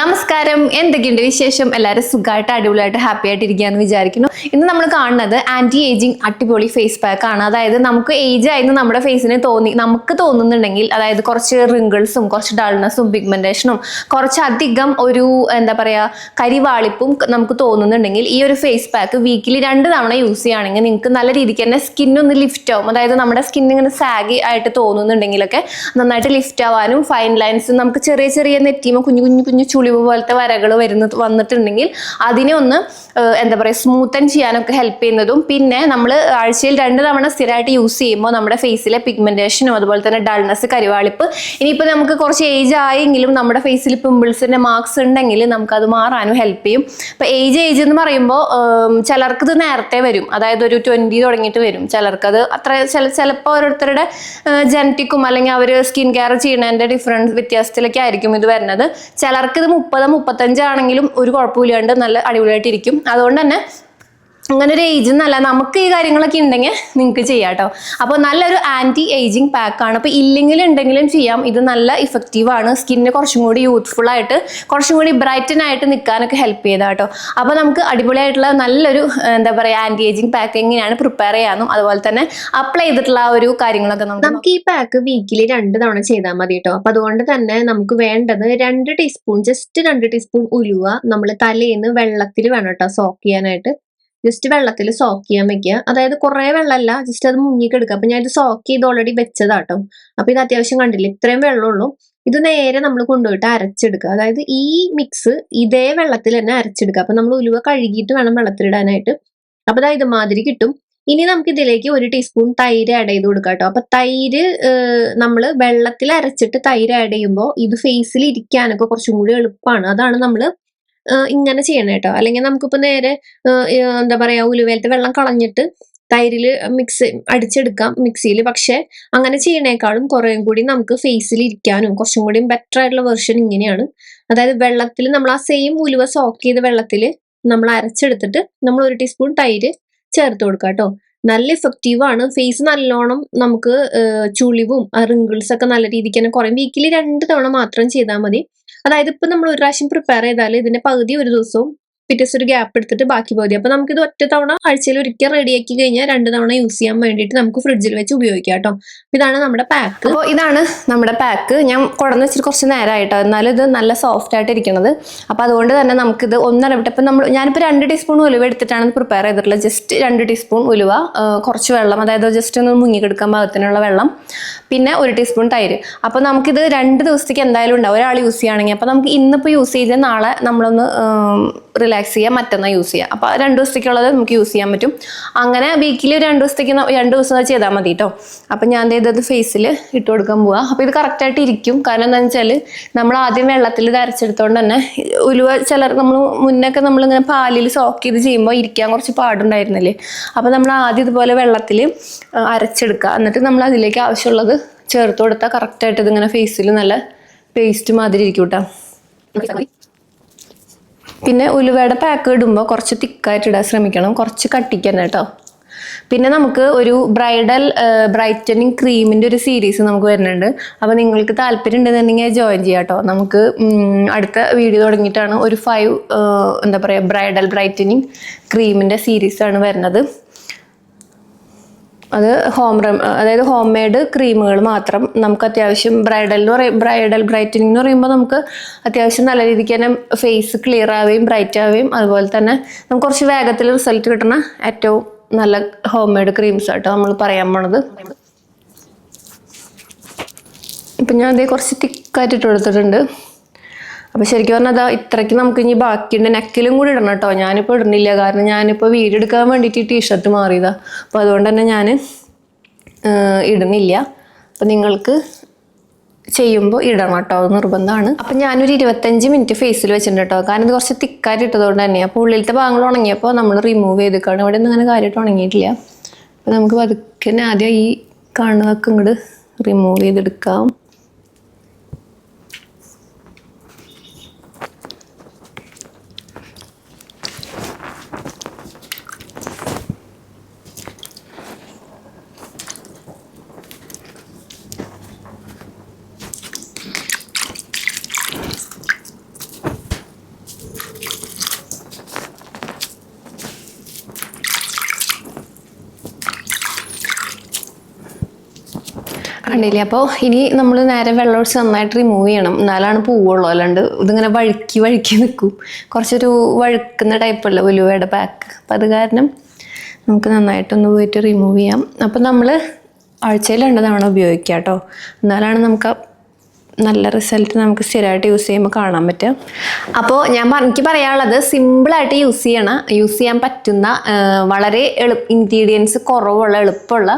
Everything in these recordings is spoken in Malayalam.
നമസ്കാരം. എന്തൊക്കെയുണ്ട് വിശേഷം? എല്ലാവരും സുഖമായിട്ട് അടിപൊളിയായിട്ട് ഹാപ്പി ആയിട്ട് ഇരിക്കുകയെന്ന് വിചാരിക്കുന്നു. ഇന്ന് നമ്മൾ കാണുന്നത് ആന്റി ഏജിങ് അടിപൊളി ഫേസ് പാക്ക് ആണ്. അതായത് നമുക്ക് ഏജ് ആയിരുന്നു നമ്മുടെ ഫേസിന് തോന്നി നമുക്ക് തോന്നുന്നുണ്ടെങ്കിൽ അതായത് കുറച്ച് റിങ്കിൾസും കുറച്ച് ഡൾനെസ്സും പിഗ്മെന്റേഷനും കുറച്ചധികം ഒരു എന്താ പറയാ കരിവാളിപ്പും നമുക്ക് തോന്നുന്നുണ്ടെങ്കിൽ ഈ ഒരു ഫേസ് പാക്ക് വീക്കിലി രണ്ട് തവണ യൂസ് ചെയ്യുകയാണെങ്കിൽ നിങ്ങൾക്ക് നല്ല രീതിക്ക് തന്നെ സ്കിന്നൊന്ന് ലിഫ്റ്റ് ആവും. അതായത് നമ്മുടെ സ്കിൻ ഇങ്ങനെ സാഗി ആയിട്ട് തോന്നുന്നുണ്ടെങ്കിലൊക്കെ നന്നായിട്ട് ലിഫ്റ്റ് ആവാനും ഫൈൻ ലൈൻസും നമുക്ക് ചെറിയ ചെറിയ നെറ്റിയുമ്പോൾ കുഞ്ഞു കുഞ്ഞു കുഞ്ഞു ചുളിവ് പോലത്തെ വരകൾ വരുന്ന വന്നിട്ടുണ്ടെങ്കിൽ അതിനെ ഒന്ന് എന്താ പറയുക സ്മൂത്തൻ ചെയ്യാനൊക്കെ ഹെൽപ്പ് ചെയ്യുന്നതും പിന്നെ നമ്മൾ ആഴ്ചയിൽ രണ്ട് തവണ സ്ഥിരമായിട്ട് യൂസ് ചെയ്യുമ്പോൾ നമ്മുടെ ഫേസിലെ പിഗ്മെന്റേഷനും അതുപോലെ തന്നെ ഡൾനെസ് കരിവാളിപ്പ് ഇനിയിപ്പോൾ നമുക്ക് കുറച്ച് ഏജ് ആയെങ്കിലും നമ്മുടെ ഫേസിൽ പിമ്പിൾസിന്റെ മാർക്സ് ഉണ്ടെങ്കിൽ നമുക്കത് മാറാനും ഹെൽപ്പ് ചെയ്യും. അപ്പോൾ ഏജ് ഏജ് എന്ന് പറയുമ്പോൾ ചിലർക്ക് ഇത് നേരത്തെ വരും. അതായത് ഒരു ട്വന്റി തുടങ്ങിയിട്ട് വരും. ചിലർക്കത് അത് അത്ര ചില ചിലപ്പോൾ ഓരോരുത്തരുടെ ജനറ്റിക്കും അല്ലെങ്കിൽ അവർ സ്കിൻ കെയർ ചെയ്യുന്നതിന്റെ ഡിഫറൻസ് വ്യത്യാസത്തിലൊക്കെ ആയിരിക്കും ഇത് വരുന്നത്. ചിലർക്ക് ഇത് മുപ്പത് മുപ്പത്തഞ്ചാണെങ്കിലും ഒരു കുഴപ്പമില്ലാണ്ട് നല്ല അടിപൊളിയായിട്ടിരിക്കും. അതുകൊണ്ട് തന്നെ അങ്ങനെ ഒരു ഏജ് എന്നല്ല നമുക്ക് ഈ കാര്യങ്ങളൊക്കെ ഉണ്ടെങ്കിൽ നിങ്ങൾക്ക് ചെയ്യാം കേട്ടോ അപ്പോൾ നല്ലൊരു ആന്റി ഏജിങ് പാക്കാണ് അപ്പോൾ ഇല്ലെങ്കിലും ഉണ്ടെങ്കിലും ചെയ്യാം. ഇത് നല്ല ഇഫക്റ്റീവ് ആണ്. സ്കിന്നിന് കുറച്ചും കൂടി യൂത്ത്ഫുൾ ആയിട്ട് കുറച്ചും കൂടി ബ്രൈറ്റൻ ആയിട്ട് നിൽക്കാനൊക്കെ ഹെൽപ്പ് ചെയ്താൽ കേട്ടോ അപ്പോൾ നമുക്ക് അടിപൊളിയായിട്ടുള്ള നല്ലൊരു എന്താ പറയുക ആന്റി ഏജിങ് പാക്ക് എങ്ങനെയാണ് പ്രിപ്പയർ ചെയ്യാനും അതുപോലെ തന്നെ അപ്ലൈ ചെയ്തിട്ടുള്ള ആ ഒരു കാര്യങ്ങളൊക്കെ നമുക്ക് നമുക്ക് ഈ പാക്ക് വീക്കിലി രണ്ട് തവണ ചെയ്താൽ മതി കേട്ടോ അപ്പോൾ അതുകൊണ്ട് തന്നെ നമുക്ക് വേണ്ടത് രണ്ട് ടീസ്പൂൺ ജസ്റ്റ് രണ്ട് ടീസ്പൂൺ ഉലുവ നമ്മൾ തലേന്ന് വെള്ളത്തിൽ വേണം കേട്ടോ സോക്ക് ചെയ്യാനായിട്ട്. ജസ്റ്റ് വെള്ളത്തിൽ സോക്ക് ചെയ്യാൻ വെക്കുക. അതായത് കുറെ വെള്ളമല്ല ജസ്റ്റ് അത് മുങ്ങിക്കെടുക്കുക. അപ്പൊ ഞാൻ ഇത് സോക്ക് ചെയ്ത് ഓൾറെഡി വെച്ചതാട്ടോ. അപ്പൊ ഇത് അത്യാവശ്യം കണ്ടില്ല? ഇത്രയും വെള്ളമുള്ളൂ. ഇത് നേരെ നമ്മൾ കൊണ്ടുപോയിട്ട് അരച്ചെടുക്കുക. അതായത് ഈ മിക്സ് ഇതേ വെള്ളത്തിൽ തന്നെ അരച്ചെടുക്കുക. അപ്പൊ നമ്മൾ ഉലുവ കഴുകിയിട്ട് വേണം വെള്ളത്തിലിടാനായിട്ട്. അപ്പൊ അതായത് മാതിരി കിട്ടും. ഇനി നമുക്ക് ഇതിലേക്ക് ഒരു ടീസ്പൂൺ തൈര് ആഡ് ചെയ്ത് കൊടുക്കാം കേട്ടോ. അപ്പൊ തൈര് നമ്മൾ വെള്ളത്തിൽ അരച്ചിട്ട് തൈര് ആഡ് ചെയ്യുമ്പോൾ ഇത് ഫേസിൽ ഇരിക്കാനൊക്കെ കുറച്ചും കൂടി എളുപ്പമാണ് അതാണ് നമ്മൾ ഇങ്ങനെ ചെയ്യണം കേട്ടോ അല്ലെങ്കിൽ നമുക്കിപ്പോൾ നേരെ എന്താ പറയാ ഉലുവേലത്തെ വെള്ളം കളഞ്ഞിട്ട് തൈരിൽ മിക്സ് അടിച്ചെടുക്കാം മിക്സിയിൽ പക്ഷെ അങ്ങനെ ചെയ്യണേക്കാളും കുറേയും കൂടി നമുക്ക് ഫേസിൽ ഇരിക്കാനും കുറച്ചും കൂടി ബെറ്റർ ആയിട്ടുള്ള വെർഷൻ ഇങ്ങനെയാണ്. അതായത് വെള്ളത്തിൽ നമ്മൾ ആ സെയിം ഉലുവ സോക്ക് ചെയ്ത വെള്ളത്തിൽ നമ്മൾ അരച്ചെടുത്തിട്ട് നമ്മൾ ഒരു ടീസ്പൂൺ തൈര് ചേർത്ത് കൊടുക്കുക കേട്ടോ നല്ല ഇഫക്റ്റീവ് ആണ്. ഫേസ് നല്ലോണം നമുക്ക് ചുളിവും റിങ്കിൾസ് ഒക്കെ നല്ല രീതിക്ക് തന്നെ കുറയും. വീക്കിലി രണ്ട് തവണ മാത്രം ചെയ്താൽ മതി. അതായത് ഇപ്പം നമ്മൾ ഒരു പ്രാവശ്യം പ്രിപ്പയർ ചെയ്താൽ ഇതിന്റെ പകുതി ഒരു ദിവസവും പിറ്റേ ഒരു ഗ്യാപ്പ് എടുത്തിട്ട് ബാക്കി പകുതി അപ്പൊ നമുക്ക് ഇത് ഒറ്റ തവണ ആഴ്ചയിൽ ഒരിക്കൽ റെഡിയാക്കി കഴിഞ്ഞാൽ രണ്ട് തവണ യൂസ് ചെയ്യാൻ വേണ്ടിയിട്ട് നമുക്ക് ഫ്രിഡ്ജിൽ വെച്ച് ഉപയോഗിക്കാം കേട്ടോ. ഇതാണ് നമ്മുടെ പാക്ക് അപ്പോൾ ഇതാണ് നമ്മുടെ പാക്ക് ഞാൻ കുടന്ന് വെച്ചിട്ട് കുറച്ച് നേരമായിട്ടോ എന്നാലും ഇത് നല്ല സോഫ്റ്റ് ആയിട്ട് ഇരിക്കുന്നത് അപ്പോൾ അതുകൊണ്ട് തന്നെ നമുക്കിത് ഒന്നര ഇപ്പം നമ്മൾ ഞാനിപ്പോൾ രണ്ട് ടീസ്പൂൺ ഉലുവ എടുത്തിട്ടാണ് പ്രിപ്പയർ ചെയ്തിട്ടുള്ളത്. ജസ്റ്റ് രണ്ട് ടീസ്പൂൺ ഉലുവ കുറച്ച് വെള്ളം. അതായത് ജസ്റ്റ് ഒന്ന് മുങ്ങിക്കെടുക്കാൻ പാകത്തിനുള്ള വെള്ളം. പിന്നെ ഒരു ടീസ്പൂൺ തൈര്. അപ്പോൾ നമുക്കിത് രണ്ട് ദിവസത്തേക്ക് എന്തായാലും ഉണ്ടാവും. ഒരാൾ യൂസ് ചെയ്യുകയാണെങ്കിൽ. അപ്പോൾ നമുക്ക് ഇന്നിപ്പോൾ യൂസ് ചെയ്ത് നാളെ നമ്മളൊന്ന് റിലാക്സ് ചെയ്യാം മറ്റന്നാൾ യൂസ് ചെയ്യാം. അപ്പോൾ രണ്ട് ദിവസത്തേക്കുള്ളത് നമുക്ക് യൂസ് ചെയ്യാൻ പറ്റും. അങ്ങനെ വീക്കിലി രണ്ട് ദിവസത്തേക്ക് രണ്ട് ദിവസം ചെയ്താൽ മതി കേട്ടോ അപ്പം ഞാൻ ഇത് ഫേസിൽ ഇട്ട് കൊടുക്കാൻ പോവുക അപ്പോൾ ഇത് കറക്റ്റായിട്ട് ഇരിക്കും. കാരണം എന്താണെന്ന് വെച്ചാൽ നമ്മൾ ആദ്യം വെള്ളത്തിൽ ഇത് അരച്ചെടുത്തോണ്ട് തന്നെ ഉലുവ ചിലർ നമ്മൾ മുന്നൊക്കെ നമ്മളിങ്ങനെ പാലിൽ സോക്ക് ചെയ്ത് ചെയ്യുമ്പോൾ ഇരിക്കാൻ കുറച്ച് പാടുണ്ടായിരുന്നില്ലേ? അപ്പോൾ നമ്മൾ ആദ്യം ഇതുപോലെ വെള്ളത്തിൽ അരച്ചെടുക്കുക എന്നിട്ട് നമ്മൾ അതിലേക്ക് ആവശ്യമുള്ളത് ചേർത്ത് കൊടുത്താൽ കറക്റ്റായിട്ട് ഇതിങ്ങനെ ഫേസിൽ നല്ല പേസ്റ്റ് മാതിരി ഇരിക്കും കേട്ടോ പിന്നെ ഉലുവയുടെ പാക്ക് ഇടുമ്പോൾ കുറച്ച് തിക്കായിട്ട് ഇടാൻ ശ്രമിക്കണം. കുറച്ച് കട്ടിക്കണം കേട്ടോ പിന്നെ നമുക്ക് ഒരു ബ്രൈഡൽ ബ്രൈറ്റനിങ് ക്രീമിന്റെ ഒരു സീരീസ് നമുക്ക് വരുന്നുണ്ട്. അപ്പോൾ നിങ്ങൾക്ക് താല്പര്യം ഉണ്ടെന്നുണ്ടെങ്കിൽ ജോയിൻ ചെയ്യാം കേട്ടോ നമുക്ക് അടുത്ത വീഡിയോ തുടങ്ങിയിട്ടാണ് ഒരു ഫൈവ് എന്താ പറയുക ബ്രൈഡൽ ബ്രൈറ്റനിങ് ക്രീമിന്റെ സീരീസാണ് വരുന്നത്. അത് ഹോം റെം അതായത് ഹോം മെയ്ഡ് ക്രീമുകൾ മാത്രം നമുക്ക് അത്യാവശ്യം ബ്രൈഡൽ എന്ന് പറയും ബ്രൈഡൽ ബ്രൈറ്റനിങ് എന്ന് പറയുമ്പോൾ നമുക്ക് അത്യാവശ്യം നല്ല രീതിക്ക് തന്നെ ഫേസ് ക്ലിയർ ആവുകയും ബ്രൈറ്റ് ആവുകയും അതുപോലെ തന്നെ നമുക്ക് കുറച്ച് വേഗത്തിൽ റിസൾട്ട് കിട്ടുന്ന ഏറ്റവും നല്ല ഹോം മെയ്ഡ് ക്രീംസ് ആട്ടോ നമ്മൾ പറയാൻ പോണത്. ഇപ്പം ഞാൻ അതേ കുറച്ച് തിക്കായിട്ട് ഇട്ട് കൊടുത്തിട്ടുണ്ട്. അപ്പോൾ ശരിക്കും പറഞ്ഞാൽ അതാ ഇത്രയ്ക്ക് നമുക്ക് ഇനി ബാക്കിയുണ്ട്. നെക്കിലും കൂടി ഇടണം കേട്ടോ. ഞാനിപ്പോൾ ഇടുന്നില്ല. കാരണം ഞാനിപ്പോൾ വീട് എടുക്കാൻ വേണ്ടിയിട്ട് ടീഷർട്ട് മാറിയതാ. അപ്പോൾ അതുകൊണ്ട് തന്നെ ഞാൻ ഇടുന്നില്ല. അപ്പോൾ നിങ്ങൾക്ക് ചെയ്യുമ്പോൾ ഇടണം കേട്ടോ. അത് നിർബന്ധമാണ്. അപ്പം ഞാനൊരു ഇരുപത്തഞ്ച് മിനിറ്റ് ഫേസിൽ വെച്ചിട്ടുണ്ട് കേട്ടോ. കാരണം ഇത് കുറച്ച് തിക്കായിട്ട് ഇട്ടതുകൊണ്ട് തന്നെ. അപ്പോൾ ഉള്ളിലത്തെ ഭാഗങ്ങൾ ഉണങ്ങിയപ്പോൾ നമ്മൾ റിമൂവ് ചെയ്തിക്കാണ് ഇവിടെ ഒന്നും അങ്ങനെ കാര്യമായിട്ട് ഉണങ്ങിയിട്ടില്ല. അപ്പോൾ നമുക്ക് പതുക്കെ ആദ്യം ഈ കാണുന്നതൊക്കെ ഇങ്ങോട്ട് റിമൂവ് ചെയ്തെടുക്കാം. കണ്ടില്ലേ? അപ്പോൾ ഇനി നമ്മൾ നേരെ വെള്ളമൊഴിച്ച് നന്നായിട്ട് റിമൂവ് ചെയ്യണം. എന്നാലാണ് പോവുള്ളൂ. അല്ലാണ്ട് ഇതിങ്ങനെ വഴുക്കി വഴുക്കി നിൽക്കും കുറച്ചൊരു വഴുക്കുന്ന ടൈപ്പല്ല ഉലുവയുടെ പാക്ക് അപ്പം അത് കാരണം നമുക്ക് നന്നായിട്ടൊന്ന് പോയിട്ട് റിമൂവ് ചെയ്യാം. അപ്പം നമ്മൾ ആഴ്ചയിൽ രണ്ട് തവണ ഉപയോഗിക്കാം കേട്ടോ എന്നാലാണ് നമുക്ക് നല്ല റിസൾട്ട് നമുക്ക് സ്ഥിരമായിട്ട് യൂസ് ചെയ്യുമ്പോൾ കാണാൻ പറ്റും. അപ്പോൾ ഞാൻ എനിക്ക് പറയാനുള്ളത് സിമ്പിളായിട്ട് യൂസ് ചെയ്യണം. യൂസ് ചെയ്യാൻ പറ്റുന്ന വളരെ എളു ഇൻഗ്രീഡിയൻസ് കുറവുള്ള എളുപ്പമുള്ള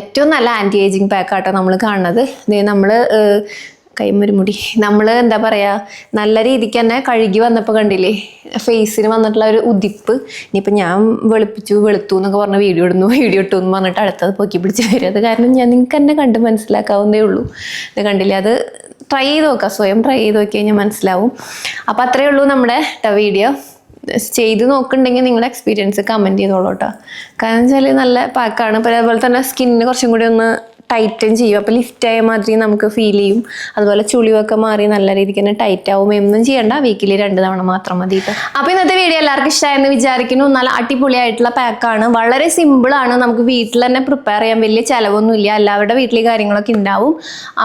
ഏറ്റവും നല്ല ആന്റി ഏജിങ് പാക്കാട്ടോ നമ്മൾ കാണുന്നത്. ഇത് നമ്മൾ കൈമുരുമുടി നമ്മൾ എന്താ പറയുക നല്ല രീതിക്ക് തന്നെ കഴുകി വന്നപ്പോൾ കണ്ടില്ലേ ഫേസിന് വന്നിട്ടുള്ള ഒരു ഉദിപ്പ് ഇനിയിപ്പോൾ ഞാൻ വെളുപ്പിച്ചു വെളുത്തു എന്നൊക്കെ പറഞ്ഞ വീഡിയോ ഇടുന്നു. വീഡിയോ ഇട്ടു എന്ന് പറഞ്ഞിട്ട് അടുത്തത് പൊക്കി പിടിച്ച് വരും. അത് കാരണം ഞാൻ നിങ്ങൾക്ക് തന്നെ കണ്ട് മനസ്സിലാക്കാവുന്നേ ഉള്ളൂ. ഇത് കണ്ടില്ലേ അത് ട്രൈ ചെയ്ത് നോക്കുക സ്വയം ട്രൈ ചെയ്ത് നോക്കി കഴിഞ്ഞാൽ മനസ്സിലാവും. അപ്പോൾ അത്രയേ ഉള്ളൂ നമ്മുടെ വീഡിയോ ചെയ്ത് നോക്കുന്നുണ്ടെങ്കിൽ നിങ്ങളുടെ എക്സ്പീരിയൻസ് കമന്റ് ചെയ്തോളൂ കേട്ടോ കാരണം വെച്ചാൽ നല്ല പാക്കാണ്. പിന്നെ അതുപോലെ തന്നെ സ്കിന്നിന് കുറച്ചും കൂടി ഒന്ന് ടൈറ്റൻ ചെയ്യും. അപ്പോൾ ലിഫ്റ്റ് ആയ മാതിരി നമുക്ക് ഫീൽ ചെയ്യും. അതുപോലെ ചുളിവൊക്കെ മാറി നല്ല രീതിക്ക് തന്നെ ടൈറ്റ് ആവും. എന്നും ചെയ്യണ്ട. വീക്കിലി രണ്ട് തവണ മാത്രം മതി അപ്പോൾ ഇന്നത്തെ വീഡിയോ എല്ലാവർക്കും ഇഷ്ടമായെന്ന് വിചാരിക്കുന്നു. നല്ല അടിപൊളിയായിട്ടുള്ള പാക്കാണ് വളരെ സിമ്പിളാണ് നമുക്ക് വീട്ടിൽ തന്നെ പ്രിപ്പയർ ചെയ്യാൻ വലിയ ചിലവൊന്നുമില്ല. എല്ലാവരുടെ വീട്ടിലെ കാര്യങ്ങളൊക്കെ ഉണ്ടാവും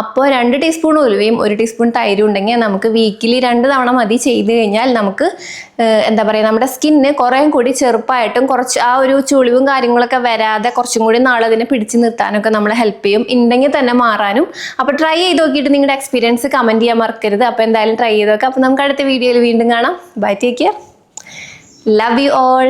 അപ്പോൾ രണ്ട് ടീസ്പൂൺ ഉലുവയും ഒരു ടീസ്പൂൺ തൈരും ഉണ്ടെങ്കിൽ നമുക്ക് വീക്കിലി രണ്ട് തവണ മതി ചെയ്ത് കഴിഞ്ഞാൽ നമുക്ക് എന്താ പറയുക നമ്മുടെ സ്കിന്നിന് കുറേ കൂടി ചെറുപ്പമായിട്ടും കുറച്ച് ആ ഒരു ചുളിവും കാര്യങ്ങളൊക്കെ വരാതെ കുറച്ചും കൂടി നാളെ അതിനെ പിടിച്ചു നിർത്താനൊക്കെ നമ്മളെ ഹെൽപ്പ് ചെയ്യും. ഉണ്ടെങ്കിൽ തന്നെ മാറാനും. അപ്പോൾ ട്രൈ ചെയ്ത് നോക്കിയിട്ട് നിങ്ങളുടെ എക്സ്പീരിയൻസ് കമന്റ് ചെയ്യാൻ മറക്കരുത്. അപ്പോൾ എന്തായാലും ട്രൈ ചെയ്ത് നോക്കാം. അപ്പോൾ നമുക്ക് അടുത്ത വീഡിയോയിൽ വീണ്ടും കാണാം. Bye take care love you all